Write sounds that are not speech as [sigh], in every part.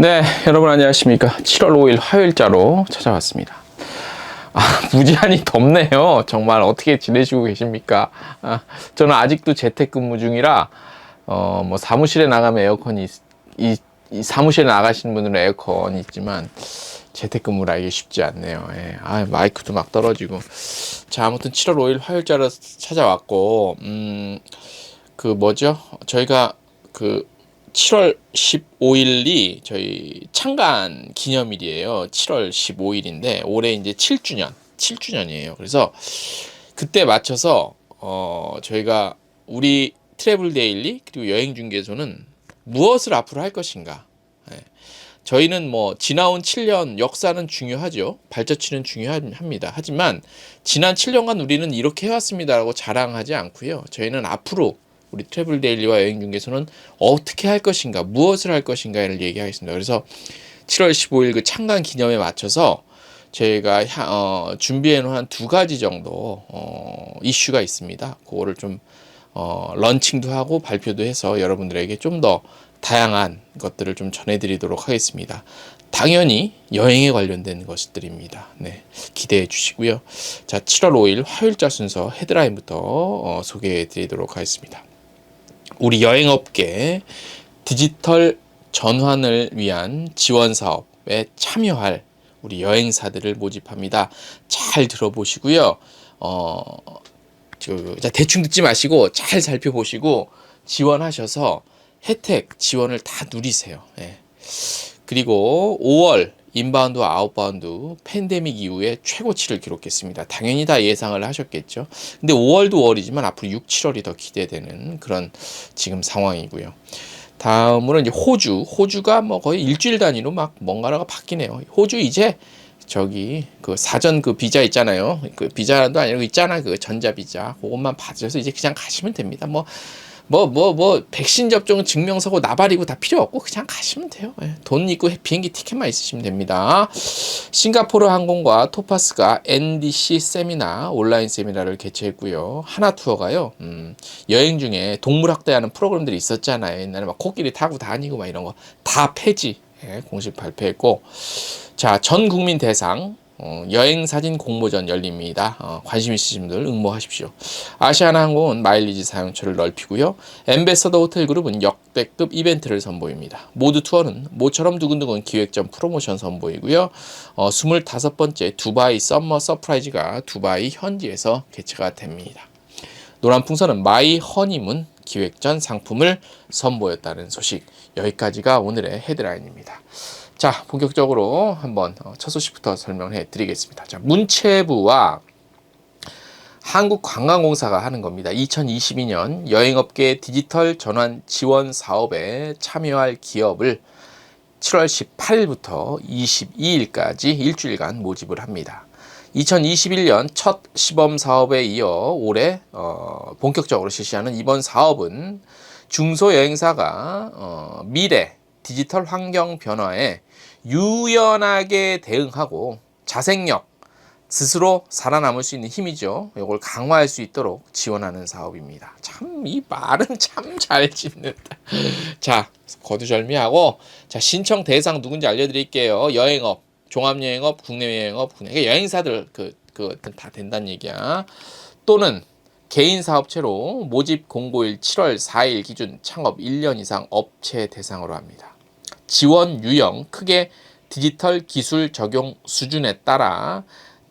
네, 여러분 안녕하십니까. 7월 5일 화요일자로 찾아왔습니다. 아, [laughs] 무지한히 덥네요. 정말 어떻게 지내시고 계십니까? 아, 저는 아직도 재택근무 중이라, 어, 뭐 사무실에 나가면 에어컨이, 있- 이, 이 사무실에 나가시는 분들은 에어컨이 있지만, 재택근무라 이게 쉽지 않네요. 예. 아, 마이크도 막 떨어지고. 자, 아무튼 7월 5일 화요일자로 찾아왔고, 음, 그 뭐죠? 저희가 그 7월 15일이 저희 창간 기념일이에요. 7월 15일인데 올해 이제 7주년, 7주년이에요. 그래서 그때 맞춰서 어 저희가 우리 트래블 데일리 그리고 여행 중개소는 무엇을 앞으로 할 것인가? 예. 저희는 뭐 지나온 7년 역사는 중요하죠. 발자취는 중요합니다. 하지만 지난 7년간 우리는 이렇게 해왔습니다라고 자랑하지 않고요. 저희는 앞으로 우리 트래블 데일리와 여행 중개소는 어떻게 할 것인가, 무엇을 할 것인가를 얘기하겠습니다. 그래서 7월 15일 그 창간 기념에 맞춰서 저희가 향- 어, 준비해 놓은 한 두 가지 정도 어, 이슈가 있습니다. 그거를 좀 어, 런칭도 하고 발표도 해서 여러분들에게 좀 더 다양한 것들을 좀 전해드리도록 하겠습니다. 당연히 여행에 관련된 것들입니다. 네, 기대해 주시고요. 자, 7월 5일 화요일자 순서 헤드라인부터 어, 소개해 드리도록 하겠습니다. 우리 여행업계 디지털 전환을 위한 지원 사업에 참여할 우리 여행사들을 모집합니다. 잘 들어보시고요. 어, 저, 자, 대충 듣지 마시고 잘 살펴보시고 지원하셔서 혜택 지원을 다 누리세요. 예. 그리고 5월 인바운드와 아웃바운드 팬데믹 이후에 최고치를 기록했습니다. 당연히 다 예상을 하셨겠죠. 근데 5월도 5월이지만 앞으로 6, 7월이 더 기대되는 그런 지금 상황이고요. 다음으로 이제 호주. 호주가 뭐 거의 일주일 단위로 막 뭔가가 바뀌네요. 호주 이제 저기 그 사전 그 비자 있잖아요. 그 비자도 아니고 있잖아. 그 전자 비자. 그것만 받으셔서 이제 그냥 가시면 됩니다. 뭐 뭐 뭐 뭐 백신 접종 증명서고 나발이고 다 필요 없고 그냥 가시면 돼요. 예, 돈 있고 비행기 티켓만 있으시면 됩니다. 싱가포르 항공과 토파스가 NDC 세미나 온라인 세미나를 개최했고요. 하나 투어가요. 음, 여행 중에 동물 학대하는 프로그램들이 있었잖아요. 옛날에 막 코끼리 타고 다니고 막 이런 거 다 폐지 예, 공식 발표했고 자, 전 국민 대상 어, 여행 사진 공모전 열립니다. 어, 관심 있으신 분들 응모하십시오. 아시아나 항공은 마일리지 사용처를 넓히고요. 엠베서더 호텔 그룹은 역대급 이벤트를 선보입니다. 모두 투어는 모처럼 두근두근 기획전 프로모션 선보이고요. 어, 25번째 두바이 썸머 서프라이즈가 두바이 현지에서 개최가 됩니다. 노란 풍선은 마이 허니문 기획전 상품을 선보였다는 소식. 여기까지가 오늘의 헤드라인입니다. 자, 본격적으로 한번 어, 첫 소식부터 설명해 드리겠습니다. 자, 문체부와 한국관광공사가 하는 겁니다. 2022년 여행업계 디지털 전환 지원 사업에 참여할 기업을 7월 18일부터 22일까지 일주일간 모집을 합니다. 2021년 첫 시범 사업에 이어 올해 어, 본격적으로 실시하는 이번 사업은 중소여행사가 어, 미래 디지털 환경 변화에 유연하게 대응하고 자생력 스스로 살아남을 수 있는 힘이죠. 이걸 강화할 수 있도록 지원하는 사업입니다. 참 이 말은 [laughs] 참 잘 짓는다. 자 거두절미하고 자 신청 대상 누군지 알려드릴게요. 여행업, 종합여행업, 국내 여행업, 국내 여행사들 그 그것들 다 된다는 얘기야. 또는 개인 사업체로 모집 공고일 7월 4일 기준 창업 1년 이상 업체 대상으로 합니다. 지원 유형 크게 디지털 기술 적용 수준에 따라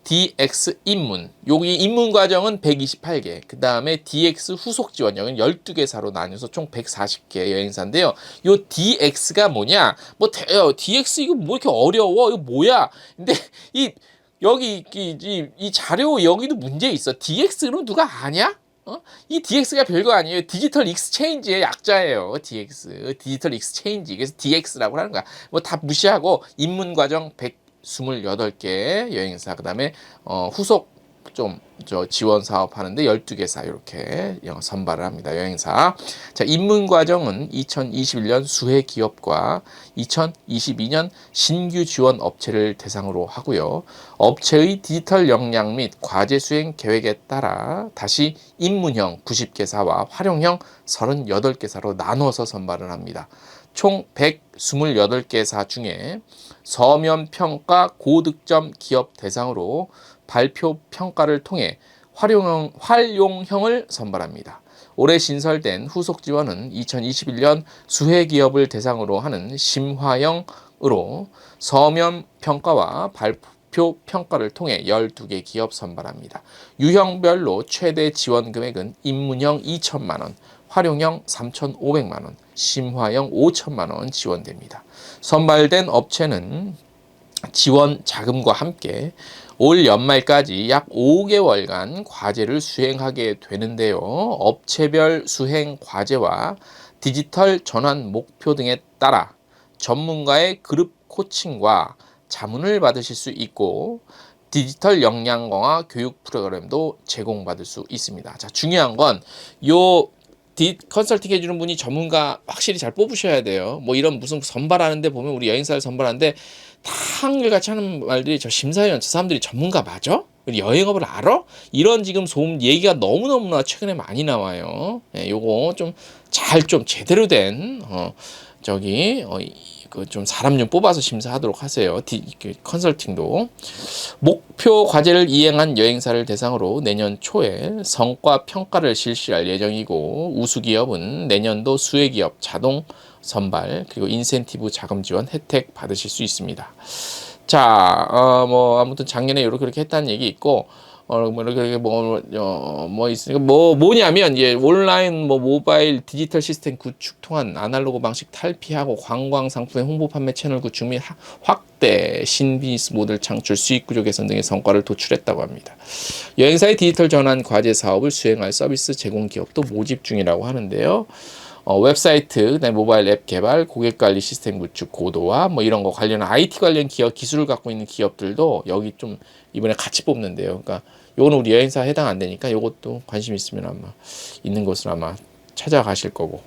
DX 입문. 여기 입문 과정은 128개. 그 다음에 DX 후속 지원 여기는 12개사로 나뉘어서 총 140개 여행사인데요. 요 DX가 뭐냐? 뭐 대, 어, DX 이거 뭐 이렇게 어려워? 이거 뭐야? 근데 이 여기 이, 이, 이 자료 여기도 문제 있어. DX는 누가 아냐? 어? 이 DX가 별거 아니에요. 디지털 익스체인지의 약자예요. DX. 디지털 익스체인지. 그래서 DX라고 하는 거야. 뭐 다 무시하고 입문 과정 128개 여행사 그다음에 어, 후속 좀 저 지원 사업 하는데 12개사 이렇게 선발을 합니다. 여행사. 자, 입문 과정은 2021년 수혜 기업과 2022년 신규 지원 업체를 대상으로 하고요. 업체의 디지털 역량 및 과제 수행 계획에 따라 다시 입문형 90개사와 활용형 38개사로 나눠서 선발을 합니다. 총 128개사 중에 서면 평가 고득점 기업 대상으로 발표 평가를 통해 활용형, 활용형을 선발합니다. 올해 신설된 후속 지원은 2021년 수혜 기업을 대상으로 하는 심화형으로 서면 평가와 발표 평가를 통해 12개 기업 선발합니다. 유형별로 최대 지원 금액은 입문형 2천만 원, 활용형 3,500만 원, 심화형 5천만 원 지원됩니다. 선발된 업체는 지원 자금과 함께 올 연말까지 약 5개월간 과제를 수행하게 되는데요. 업체별 수행 과제와 디지털 전환 목표 등에 따라 전문가의 그룹 코칭과 자문을 받으실 수 있고 디지털 역량 강화 교육 프로그램도 제공받을 수 있습니다. 자, 중요한 건 요 디 컨설팅 해주는 분이 전문가 확실히 잘 뽑으셔야 돼요. 뭐 이런 무슨 선발하는데 보면 우리 여행사를 선발하는데 다 한결같이 하는 말들이 저 심사위원 저 사람들이 전문가 맞아? 여행업을 알아? 이런 지금 소음 얘기가 너무너무나 최근에 많이 나와요. 예, 요거 좀 잘좀 제대로 된, 어, 저기, 어, 그 좀 사람 좀 뽑아서 심사하도록 하세요. 디, 그 컨설팅도. 목표 과제를 이행한 여행사를 대상으로 내년 초에 성과 평가를 실시할 예정이고, 우수 기업은 내년도 수혜 기업 자동 선발, 그리고 인센티브 자금 지원 혜택 받으실 수 있습니다. 자, 어, 뭐, 아무튼 작년에 이렇게 그렇게 했다는 얘기 있고, 어, 뭐, 이렇게, 뭐, 어, 뭐, 있으니까, 뭐, 뭐냐면, 이제, 온라인, 뭐, 모바일, 디지털 시스템 구축 통한 아날로그 방식 탈피하고, 관광 상품의 홍보 판매 채널 구축 및 확대, 신비즈니스 모델 창출, 수익 구조 개선 등의 성과를 도출했다고 합니다. 여행사의 디지털 전환 과제 사업을 수행할 서비스 제공 기업도 모집 중이라고 하는데요. 어, 웹사이트, 모바일 앱 개발, 고객 관리 시스템 구축, 고도화 뭐 이런 거 관련 IT 관련 기업 기술을 갖고 있는 기업들도 여기 좀 이번에 같이 뽑는데요. 그러니까 요거는 우리 여행사 해당 안 되니까 요것도 관심 있으면 아마 있는 것을 아마 찾아가실 거고.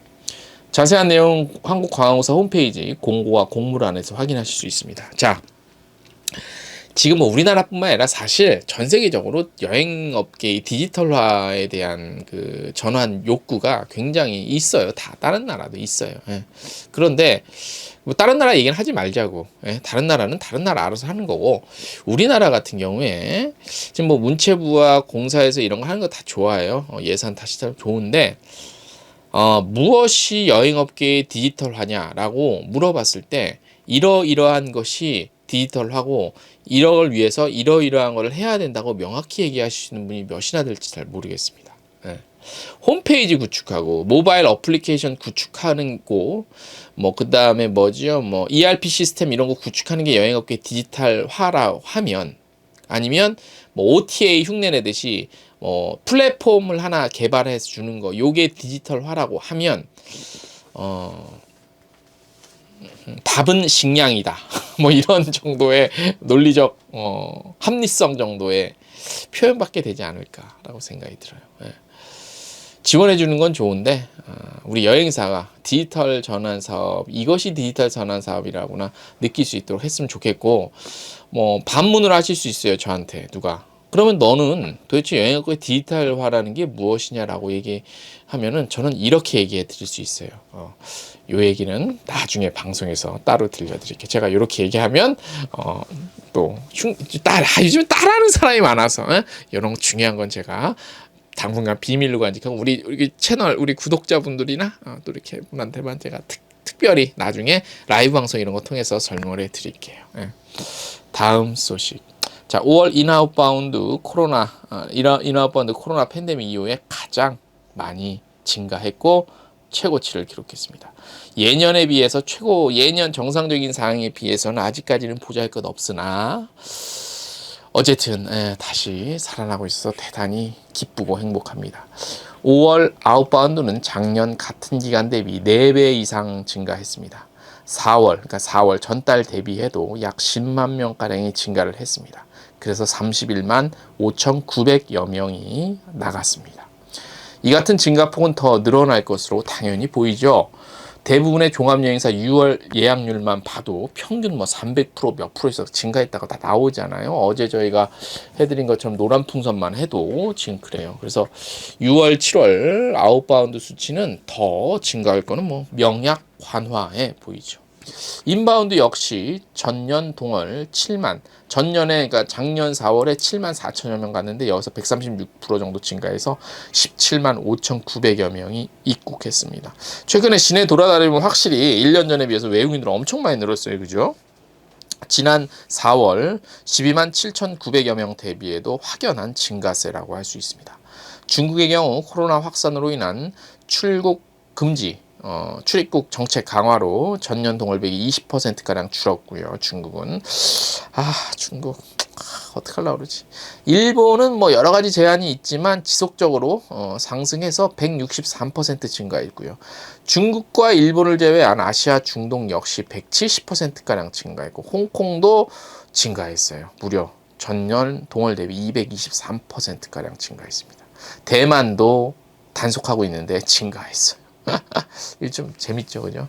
자세한 내용 한국관광공사 홈페이지 공고와 공문란에서 확인하실 수 있습니다. 자, 지금 뭐 우리나라뿐만 아니라 사실 전 세계적으로 여행업계의 디지털화에 대한 그 전환 욕구가 굉장히 있어요. 다 다른 나라도 있어요. 예. 그런데 뭐 다른 나라 얘기는 하지 말자고. 예. 다른 나라는 다른 나라 알아서 하는 거고 우리나라 같은 경우에 지금 뭐 문체부와 공사에서 이런 거 하는 거 다 좋아요. 어, 예산 다시 다 좋은데 어, 무엇이 여행업계의 디지털화냐라고 물어봤을 때 이러이러한 것이 디지털하고 이걸 위해서 이러이러한 걸 해야 된다고 명확히 얘기하시는 분이 몇이나 될지 잘 모르겠습니다. 네. 홈페이지 구축하고 모바일 어플리케이션 구축하는 거, 뭐 그 다음에 뭐지요, 뭐 ERP 시스템 이런 거 구축하는 게 여행업계 디지털화라 하면 아니면 뭐 OTA 흉내 내듯이 뭐 플랫폼을 하나 개발해서 주는 거, 요게 디지털화라고 하면 어 답은 식량이다. [laughs] 뭐 이런 정도의 논리적 어, 합리성 정도의 표현밖에 되지 않을까라고 생각이 들어요. 예. 지원해 주는 건 좋은데 어, 우리 여행사가 디지털 전환 사업 이것이 디지털 전환 사업이라고나 느낄 수 있도록 했으면 좋겠고 뭐 반문을 하실 수 있어요 저한테 누가 그러면 너는 도대체 영역의 디지털화라는 게 무엇이냐라고 얘기하면은 저는 이렇게 얘기해 드릴 수 있어요. 어, 요 얘기는 나중에 방송에서 따로 들려드릴게요. 제가 이렇게 얘기하면 어, 또 따라 아, 요즘 따라하는 사람이 많아서 에? 이런 중요한 건 제가 당분간 비밀로 간직하고 우리 우리 채널 우리 구독자분들이나 어, 또 이렇게 분한테만 제가 특, 특별히 나중에 라이브 방송 이런 거 통해서 설명을 해드릴게요. 예. 다음 소식. 자, 5월 인아웃바운드 코로나 어, 인아웃바운드 코로나 팬데믹 이후에 가장 많이 증가했고 최고치를 기록했습니다. 예년에 비해서 최고 예년 정상적인 상황에 비해서는 아직까지는 보잘 것 없으나 어쨌든 예, 다시 살아나고 있어서 대단히 기쁘고 행복합니다. 5월 아웃바운드는 작년 같은 기간 대비 4배 이상 증가했습니다. 4월, 그러니까 4월 전달 대비해도 약 10만 명가량이 증가를 했습니다. 그래서 31만 5,900여 명이 나갔습니다. 이 같은 증가폭은 더 늘어날 것으로 당연히 보이죠. 대부분의 종합여행사 6월 예약률만 봐도 평균 뭐 300%몇 프로에서 증가했다고 다 나오잖아요. 어제 저희가 해드린 것처럼 노란 풍선만 해도 지금 그래요. 그래서 6월, 7월 아웃바운드 수치는 더 증가할 거는 뭐 명약 관화에 보이죠. 인바운드 역시 전년 동월 7만 전년에 그러니까 작년 4월에 7만 4천여 명 갔는데 여기서 136% 정도 증가해서 17만 5,900여 명이 입국했습니다. 최근에 시내 돌아다니면 확실히 1년 전에 비해서 외국인들 엄청 많이 늘었어요. 그죠? 지난 4월 12만 7,900여 명 대비해도 확연한 증가세라고 할 수 있습니다. 중국의 경우 코로나 확산으로 인한 출국 금지 어, 출입국 정책 강화로 전년 동월백이 20%가량 줄었고요. 중국은 아 중국 아, 어떡하려고 그러지 일본은 뭐 여러 가지 제한이 있지만 지속적으로 어, 상승해서 163% 증가했고요. 중국과 일본을 제외한 아시아 중동 역시 170%가량 증가했고 홍콩도 증가했어요. 무려 전년 동월 대비 223%가량 증가했습니다. 대만도 단속하고 있는데 증가했어요. [laughs] 좀 재밌죠, 그죠?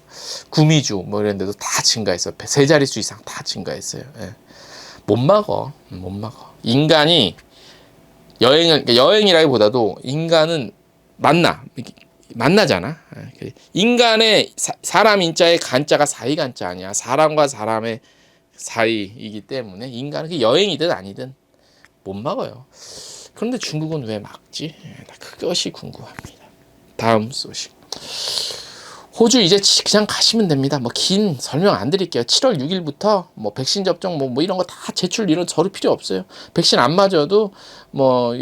구미주 뭐 이런 데도 다 증가했어요. 세 자릿수 이상 다 증가했어요. 예. 못 막어, 못 막어. 인간이 여행을 그러니까 여행이라기보다도 인간은 만나 만나잖아. 예. 인간의 사, 사람 인자의 간자가 사이 간자 아니야. 사람과 사람의 사이이기 때문에 인간은 그 여행이든 아니든 못 막어요. 그런데 중국은 왜 막지? 예, 그것이 궁금합니다. 다음 소식. 호주 이제 그냥 가시면 됩니다. 뭐 긴 설명 안 드릴게요. 7월 6일부터 뭐 백신 접종 뭐, 뭐 이런 거 다 제출 이런 서류 필요 없어요. 백신 안 맞아도 뭐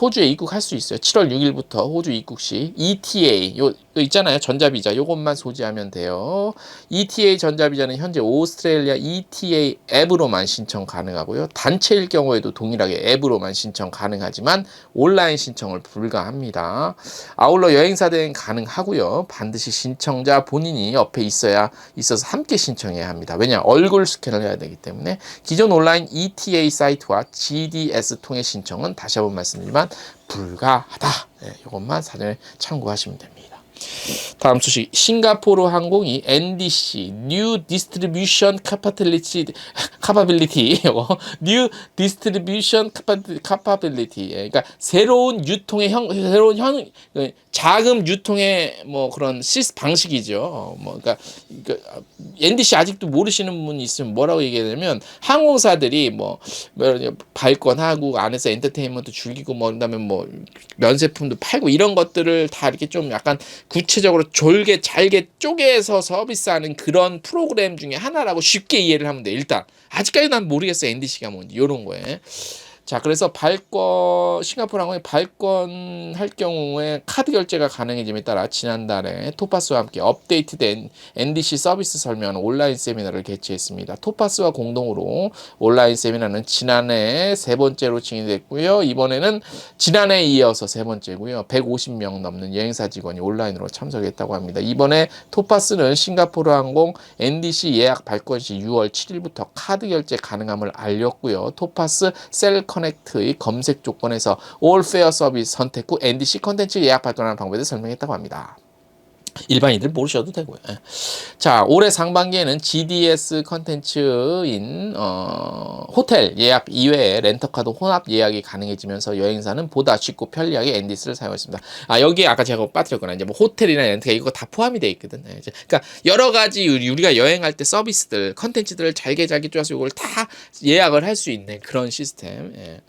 호주에 입국할 수 있어요. 7월 6일부터 호주 입국 시 ETA 요 있잖아요. 전자비자 요것만 소지하면 돼요. ETA 전자비자는 현재 오스트레일리아 ETA 앱으로만 신청 가능하고요. 단체일 경우에도 동일하게 앱으로만 신청 가능하지만 온라인 신청을 불가합니다. 아울러 여행사 대행 가능하고요. 반드시 신청자 본인이 옆에 있어야 있어서 함께 신청해야 합니다. 왜냐 얼굴 스캔을 해야 되기 때문에 기존 온라인 ETA 사이트와 GDS 통해 신청은 다시 한번 말씀드리지만 불가하다. 네, 이것만 사전에 참고하시면 됩니다. 다음 소식 싱가포르 항공이 NDC New Distribution Capability Capability New Distribution Capability 그러니까 새로운 유통의 형 새로운 형 자금 유통의 뭐 그런 시스 방식이죠. 뭐 그러니까, 그러니까 NDC 아직도 모르시는 분이 있으면 뭐라고 얘기하냐면 항공사들이 뭐, 뭐 발권하고 안에서 엔터테인먼트 즐기고 뭐 그다음에 뭐 면세품도 팔고 이런 것들을 다 이렇게 좀 약간 구체적으로 졸게 잘게 쪼개서 서비스하는 그런 프로그램 중에 하나라고 쉽게 이해를 하면 돼. 일단 아직까지 난 모르겠어 NDC가 뭔지 이런 거에. 자, 그래서 발권, 싱가포르 항공이 발권할 경우에 카드 결제가 가능해짐에 따라 지난달에 토파스와 함께 업데이트된 NDC 서비스 설명하는 온라인 세미나를 개최했습니다. 토파스와 공동으로 온라인 세미나는 지난해 세 번째로 진행됐고요. 이번에는 지난해에 이어서 세 번째고요. 150명 넘는 여행사 직원이 온라인으로 참석했다고 합니다. 이번에 토파스는 싱가포르 항공 NDC 예약 발권 시 6월 7일부터 카드 결제 가능함을 알렸고요. 토파스 셀 커넥트의 검색 조건에서 Fair 서비스 선택 후 NDC 컨텐츠 예약 발권하는 방법에 대해 설명했다고 합니다. 일반인들 모르셔도 되고요. 예. 자, 올해 상반기에는 GDS 컨텐츠인 어, 호텔 예약 이외에 렌터카도 혼합 예약이 가능해지면서 여행사는 보다 쉽고 편리하게 엔디스를 사용했습니다. 아, 여기에 아까 제가 빠뜨렸거나 이제 뭐 호텔이나 렌터카 이거 다 포함이 돼 있거든. 예. 그러니까 여러 가지 우리가 여행할 때 서비스들, 컨텐츠들을 잘게 잘게 쪼아서 이걸 다 예약을 할 수 있는 그런 시스템. 예.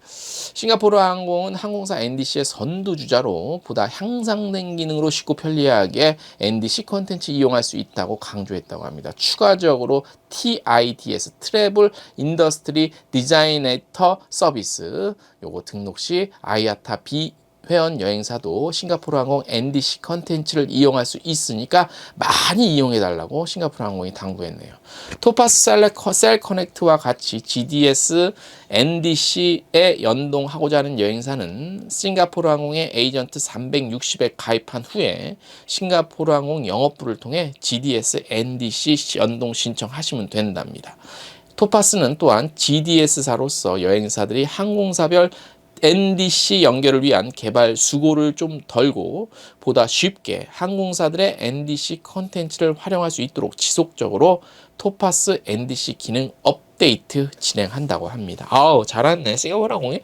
싱가포르 항공은 항공사 NDC의 선두주자로 보다 향상된 기능으로 쉽고 편리하게 NDC 컨텐츠 이용할 수 있다고 강조했다고 합니다. 추가적으로 TIDS 트래블 인더스트리 디자이네이터 서비스 요거 등록 시 아이아타 B 회원 여행사도 싱가포르 항공 NDC 컨텐츠를 이용할 수 있으니까 많이 이용해 달라고 싱가포르 항공이 당부했네요. 토파스 셀 커넥트와 같이 GDS NDC에 연동하고자 하는 여행사는 싱가포르 항공의 에이전트 360에 가입한 후에 싱가포르 항공 영업부를 통해 GDS NDC 연동 신청하시면 된답니다. 토파스는 또한 GDS사로서 여행사들이 항공사별 NDC 연결을 위한 개발 수고를 좀 덜고 보다 쉽게 항공사들의 NDC 컨텐츠를 활용할 수 있도록 지속적으로 토파스 NDC 기능 업데이트 진행한다고 합니다. 아우 잘했네. 싱가포르 항공이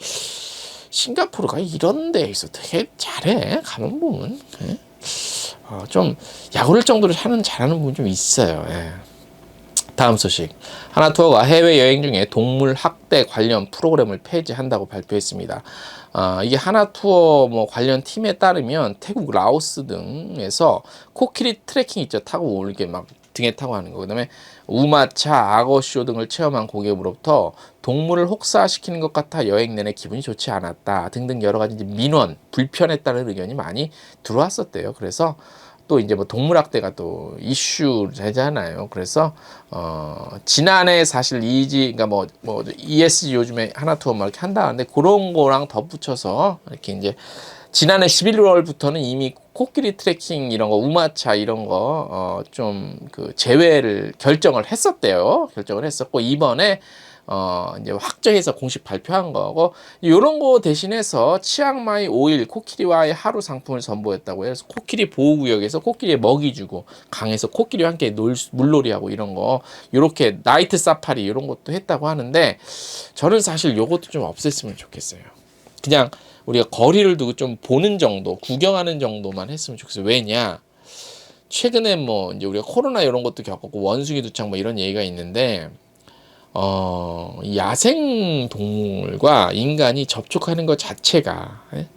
싱가포르가 이런 데에 있어 되게 잘해. 가만 보면 예? 어, 좀 약오를 정도로 하는 잘하는 부분 좀 있어요. 예. 다음 소식. 하나투어가 해외 여행 중에 동물 학대 관련 프로그램을 폐지한다고 발표했습니다. 아, 이게 하나투어 뭐 관련 팀에 따르면 태국, 라오스 등에서 코끼리 트레킹 있죠. 타고 이렇게 막 등에 타고 하는 거. 그다음에 우마차, 악어쇼 등을 체험한 고객으로부터 동물을 혹사시키는 것 같아 여행 내내 기분이 좋지 않았다 등등 여러 가지 민원, 불편했다는 의견이 많이 들어왔었대요. 그래서 또 이제 뭐 동물학대가 또 이슈 되잖아요. 그래서 어 지난해 사실 이지 그러니까 뭐뭐 ESG 요즘에 하나 투어 막 이렇게 한다는데 그런 거랑 덧붙여서 이렇게 이제 지난해 11월부터는 이미 코끼리 트레킹 이런 거 우마차 이런 거좀그 제외를 결정을 했었대요. 결정을 했었고 이번에 어 이제 확정해서 공식 발표한 거고 이런 거 대신해서 치앙마이 5일 코끼리와의 하루 상품을 선보였다고 해서 코끼리 보호구역에서 코끼리에 먹이 주고 강에서 코끼리와 함께 놀 물놀이하고 이런 거 이렇게 나이트 사파리 이런 것도 했다고 하는데 저는 사실 요것도 좀 없앴으면 좋겠어요. 그냥 우리가 거리를 두고 좀 보는 정도, 구경하는 정도만 했으면 좋겠어요. 왜냐? 최근에 뭐 이제 우리가 코로나 이런 것도 겪었고 원숭이 두창 뭐 이런 얘기가 있는데 어, 야생 동물과 인간이 접촉하는 것 자체가 예?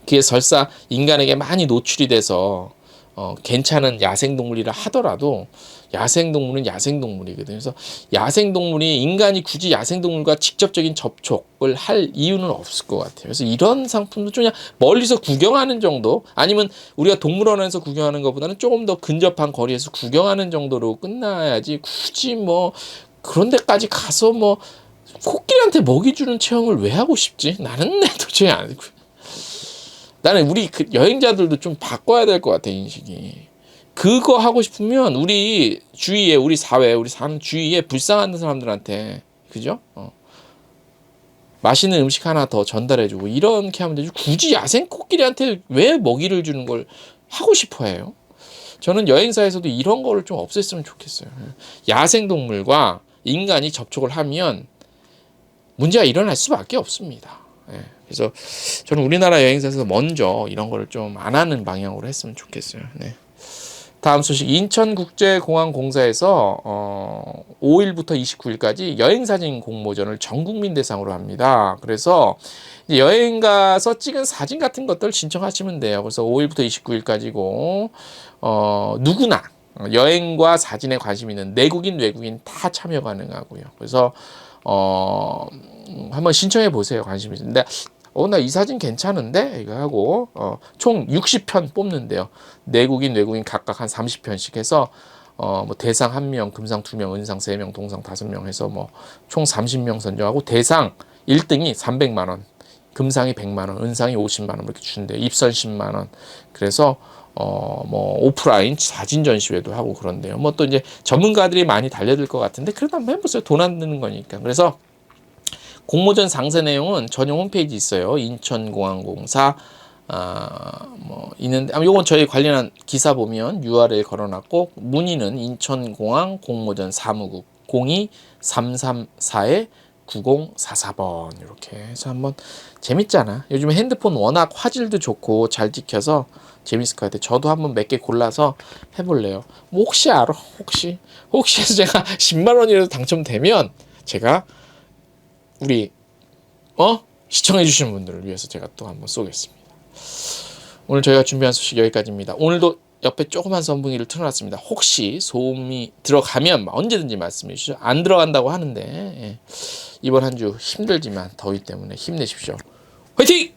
그게 설사 인간에게 많이 노출이 돼서 어, 괜찮은 야생 동물이라 하더라도 야생 동물은 야생 동물이거든요. 그래서 야생 동물이 인간이 굳이 야생 동물과 직접적인 접촉을 할 이유는 없을 것 같아요. 그래서 이런 상품도 좀 그냥 멀리서 구경하는 정도 아니면 우리가 동물원에서 구경하는 것보다는 조금 더 근접한 거리에서 구경하는 정도로 끝나야지 굳이 뭐 그런 데까지 가서 뭐 코끼리한테 먹이 주는 체험을 왜 하고 싶지? 나는 도저히 안 나는 우리 그 여행자들도 좀 바꿔야 될 것 같아 인식이. 그거 하고 싶으면 우리 주위에 우리 사회 우리 사는 주위에 불쌍한 사람들한테 그죠? 어. 맛있는 음식 하나 더 전달해주고 이렇게 하면 되지 굳이 야생 코끼리한테 왜 먹이를 주는 걸 하고 싶어해요? 저는 여행사에서도 이런 거를 좀 없앴으면 좋겠어요. 야생 동물과 인간이 접촉을 하면 문제가 일어날 수밖에 없습니다. 예. 그래서 저는 우리나라 여행사에서 먼저 이런 거를 좀 안 하는 방향으로 했으면 좋겠어요. 네. 다음 소식 인천국제공항공사에서 어, 5일부터 29일까지 여행사진 공모전을 전 국민 대상으로 합니다. 그래서 여행 가서 찍은 사진 같은 것들 신청하시면 돼요. 그래서 5일부터 29일까지고 어, 누구나 여행과 사진에 관심 있는 내국인 외국인 다 참여 가능하고요. 그래서 어, 한번 신청해 보세요. 관심 있는데 어, 나 이 사진 괜찮은데? 이거 하고, 어, 총 60편 뽑는데요. 내국인, 외국인 각각 한 30편씩 해서, 어, 뭐 대상 1명, 금상 2명, 은상 3명, 동상 5명 해서 뭐 총 30명 선정하고 대상 1등이 300만 원, 금상이 100만 원, 은상이 50만 원 이렇게 주는데 입선 10만 원. 그래서 어, 뭐, 오프라인 사진 전시회도 하고 그런데요. 뭐 또 이제 전문가들이 많이 달려들 것 같은데, 그래도 한번 해보세요. 돈 안 드는 거니까. 그래서 공모전 상세 내용은 전용 홈페이지 있어요. 인천공항공사 아, 뭐 있는데 아, 요건 저희 관련한 기사 보면 URL 걸어놨고 문의는 인천공항 공모전 사무국 02334에 9044번 이렇게 해서 한번 재밌잖아. 요즘 핸드폰 워낙 화질도 좋고 잘 찍혀서 재밌을 것 같아요. 저도 한번 몇 개 골라서 해볼래요. 뭐 혹시 알아? 혹시 혹시 해서 제가 [laughs] 10만 원이라도 당첨되면 제가 우리 어 시청해 주시는 분들을 위해서 제가 또 한번 쏘겠습니다. 오늘 저희가 준비한 소식 여기까지입니다. 오늘도 옆에 조그만 선풍기를 틀어놨습니다. 혹시 소음이 들어가면 언제든지 말씀해 주시죠. 안 들어간다고 하는데 예. 이번 한 주 힘들지만 더위 때문에 힘내십시오. 화이팅!